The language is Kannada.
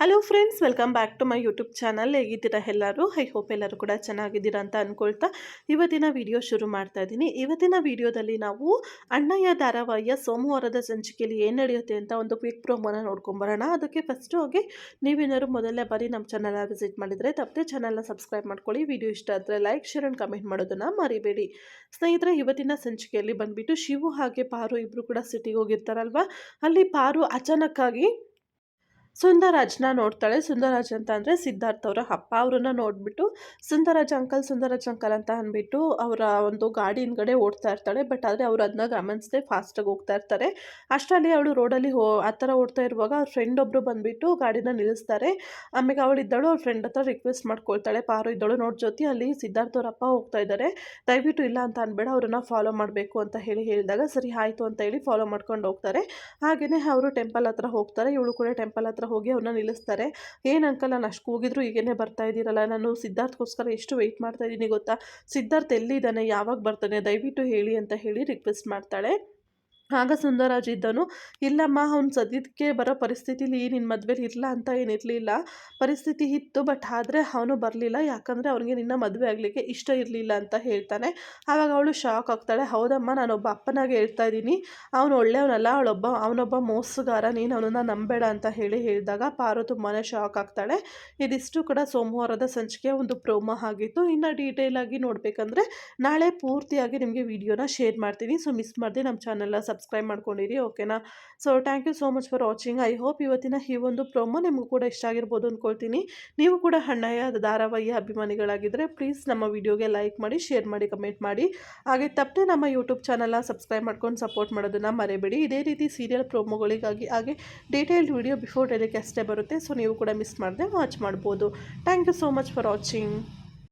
Hello friends welcome back to my YouTube channel ಹೇಗಿದ್ದೀರಾ ಎಲ್ಲರೂ? ಐ ಹೋಪ್ ಎಲ್ಲರೂ ಕೂಡ ಚೆನ್ನಾಗಿದ್ದೀರಾ ಅಂತ ಅಂದ್ಕೊಳ್ತಾ ಇವತ್ತಿನ ವಿಡಿಯೋ ಶುರು ಮಾಡ್ತಾ ಇದ್ದೀನಿ. ಇವತ್ತಿನ ವಿಡಿಯೋದಲ್ಲಿ ನಾವು ಅಣ್ಣಯ್ಯ ಧಾರಾವಾಹಿಯ ಸೋಮವಾರದ ಸಂಚಿಕೆಯಲ್ಲಿ ಏನು ನಡೆಯುತ್ತೆ ಅಂತ ಒಂದು ಕ್ವಿಕ್ ಪ್ರೋಮೋನ ನೋಡ್ಕೊಂಬರೋಣ ಅದಕ್ಕೆ ಫಸ್ಟು ಹೋಗಿ ನೀವೇನಾದ್ರು ಮೊದಲನೇ ಬಾರಿ ನಮ್ಮ ಚಾನಲ್ನ ವಿಸಿಟ್ ಮಾಡಿದರೆ ತಪ್ಪದೆ ಚಾನಲ್ನ ಸಬ್ಸ್ಕ್ರೈಬ್ ಮಾಡ್ಕೊಳ್ಳಿ. ವಿಡಿಯೋ ಇಷ್ಟ ಆದರೆ ಲೈಕ್ ಶೇರ್ ಆ್ಯಂಡ್ ಕಮೆಂಟ್ ಮಾಡೋದನ್ನು ಮರಿಬೇಡಿ. ಸ್ನೇಹಿತರೆ, ಇವತ್ತಿನ ಸಂಚಿಕೆಯಲ್ಲಿ ಬಂದುಬಿಟ್ಟು ಶಿವು ಹಾಗೆ ಪಾರು ಇಬ್ಬರು ಕೂಡ ಸಿಟಿಗೆ ಹೋಗಿರ್ತಾರಲ್ವ? ಅಲ್ಲಿ ಪಾರು ಅಚಾನಕ್ಕಾಗಿ ಸುಂದರಾಜ್ನ ನೋಡ್ತಾಳೆ. ಸುಂದರಾಜ್ ಅಂತ ಅಂದರೆ ಸಿದ್ಧಾರ್ಥ್ ಅವರ ಅಪ್ಪ. ಅವರನ್ನ ನೋಡಿಬಿಟ್ಟು ಸುಂದರಾಜ್ ಅಂಕಲ್ ಸುಂದರಾಜ್ ಅಂಕಲ್ ಅಂತ ಅಂದ್ಬಿಟ್ಟು ಅವರ ಒಂದು ಗಾಡಿ ಹಿಂದ್ಗಡೆ ಓಡ್ತಾ ಇರ್ತಾಳೆ. ಬಟ್ ಆದರೆ ಅವರು ಅದನ್ನ ಗಮನಿಸದೆ ಫಾಸ್ಟಾಗಿ ಹೋಗ್ತಾ ಇರ್ತಾರೆ. ಅಷ್ಟರಲ್ಲಿ ಅವಳು ರೋಡಲ್ಲಿ ಹೋ, ಆ ಥರ ಓಡ್ತಾ ಇರುವಾಗ ಅವ್ರ ಫ್ರೆಂಡ್ ಒಬ್ಬರು ಬಂದುಬಿಟ್ಟು ಗಾಡಿನ ನಿಲ್ಲಿಸ್ತಾರೆ. ಆಮೇಲೆ ಅವಳಿದ್ದಳು ಅವ್ರ ಫ್ರೆಂಡ್ ಹತ್ರ ರಿಕ್ವೆಸ್ಟ್ ಮಾಡ್ಕೊಳ್ತಾಳೆ. ಪಾರು ಇದ್ದಳು ನೋಡ್ ಜೊತೆ ಅಲ್ಲಿ ಸಿದ್ಧಾರ್ಥ ಅವ್ರ ಅಪ್ಪ ಹೋಗ್ತಾ ಇದ್ದಾರೆ. ದಯವಿಟ್ಟು ಇಲ್ಲ ಅಂತ ಅನ್ಬೇಡ, ಅವ್ರನ್ನ ಫಾಲೋ ಮಾಡಬೇಕು ಅಂತ ಹೇಳಿ ಹೇಳಿದಾಗ, ಸರಿ, ಆಯಿತು ಅಂತ ಹೇಳಿ ಫಾಲೋ ಮಾಡ್ಕೊಂಡು ಹೋಗ್ತಾರೆ. ಹಾಗೆಯೇ ಅವರು ಟೆಂಪಲ್ ಹತ್ರ ಹೋಗ್ತಾರೆ. ಇವಳು ಕೂಡ ಟೆಂಪಲ್ ಹತ್ರ ಹೋಗಿ ಅವ್ರನ್ನ ನಿಲ್ಲಿಸ್ತಾರೆ. ಏನು ಅಂಕಲ್, ನಾನು ಅಷ್ಟು ಹೋಗಿದ್ರು ಈಗೇನೆ ಬರ್ತಾ ಇದ್ದೀರಲ್ಲ, ನಾನು ಸಿದ್ಧಾರ್ಥ್ಗೋಸ್ಕರ ಎಷ್ಟು ವೆಯ್ಟ್ ಮಾಡ್ತಾ ಇದ್ದೀನಿ ಗೊತ್ತಾ? ಸಿದ್ಧಾರ್ಥ ಎಲ್ಲಿದ್ದಾನೆ? ಯಾವಾಗ ಬರ್ತಾನೆ? ದಯವಿಟ್ಟು ಹೇಳಿ ಅಂತ ಹೇಳಿ ರಿಕ್ವೆಸ್ಟ್ ಮಾಡ್ತಾಳೆ. ಆಗ ಸುಂದರಾಜ್ ಇದ್ದನು. ಇಲ್ಲಮ್ಮ, ಅವ್ನು ಸದ್ಯಕ್ಕೆ ಬರೋ ಪರಿಸ್ಥಿತಿಲಿ ನಿನ್ನ ಮದುವೆಲಿ ಇರಲ್ಲ ಅಂತ ಏನಿರಲಿಲ್ಲ ಪರಿಸ್ಥಿತಿ ಇತ್ತು, ಬಟ್ ಆದರೆ ಅವನು ಬರಲಿಲ್ಲ. ಯಾಕಂದರೆ ಅವನಿಗೆ ನಿನ್ನ ಮದುವೆ ಆಗಲಿಕ್ಕೆ ಇಷ್ಟ ಇರಲಿಲ್ಲ ಅಂತ ಹೇಳ್ತಾನೆ. ಆವಾಗ ಅವಳು ಶಾಕ್ ಆಗ್ತಾಳೆ. ಹೌದಮ್ಮ ನಾನೊಬ್ಬ ಅಪ್ಪನಾಗೆ ಹೇಳ್ತಾ ಇದ್ದೀನಿ. ಅವನು ಒಳ್ಳೆಯವನಲ್ಲ, ಅವಳೊಬ್ಬ, ಅವನೊಬ್ಬ ಮೋಸಗಾರ. ನೀನು ಅವನನ್ನು ನಂಬೇಡ ಅಂತ ಹೇಳಿ ಹೇಳಿದಾಗ ಪಾರು ತುಂಬಾ ಶಾಕ್ ಆಗ್ತಾಳೆ. ಇದಿಷ್ಟು ಕೂಡ ಸೋಮವಾರದ ಸಂಚಿಕೆ ಒಂದು ಪ್ರೋಮೋ ಆಗಿತ್ತು. ಇನ್ನು ಡೀಟೇಲ್ ಆಗಿ ನೋಡಬೇಕಂದ್ರೆ ನಾಳೆ ಪೂರ್ತಿಯಾಗಿ ನಿಮಗೆ ವಿಡಿಯೋನ ಶೇರ್ ಮಾಡ್ತೀನಿ. ಸೊ ಮಿಸ್ ಮಾಡಿದೆ ನಮ್ಮ ಚಾನಲ್ನ ಸಬ್ಸ್ಕ್ರೈಬ್ ಮಾಡ್ಕೊಂಡಿರಿ ಓಕೆನಾ so thank you so much for watching I hope ಇವತ್ತಿನ ಈ ಒಂದು ಪ್ರೊಮೋ ನಿಮಗೂ ಕೂಡ ಇಷ್ಟ ಆಗಿರ್ಬೋದು ಅಂದ್ಕೊಳ್ತೀನಿ ನೀವು ಕೂಡ ಹಣ್ಣಯ್ಯ ಧಾರಾವಾಹಿ ಅಭಿಮಾನಿಗಳಾಗಿದ್ದರೆ ಪ್ಲೀಸ್ ನಮ್ಮ ವಿಡಿಯೋಗೆ ಲೈಕ್ ಮಾಡಿ ಶೇರ್ ಮಾಡಿ ಕಮೆಂಟ್ ಮಾಡಿ. ಹಾಗೆ ತಪ್ಪದೆ ನಮ್ಮ ಯೂಟ್ಯೂಬ್ ಚಾನಲ್ನ ಸಬ್ಸ್ಕ್ರೈಬ್ ಮಾಡ್ಕೊಂಡು ಸಪೋರ್ಟ್ ಮಾಡೋದನ್ನು ಮರೆಯಬೇಡಿ ಇದೇ ರೀತಿ ಸೀರಿಯಲ್ ಪ್ರೊಮೋಗಳಿಗಾಗಿ ಹಾಗೆ ಡೀಟೇಲ್ಡ್ ವಿಡಿಯೋ ಬಿಫೋರ್ ಟೆಲಿಕಾಸ್ಟೇ ಬರುತ್ತೆ. ಸೊ ನೀವು ಕೂಡ ಮಿಸ್ ಮಾಡದೆ ವಾಚ್ ಮಾಡ್ಬೋದು. Thank you so much for watching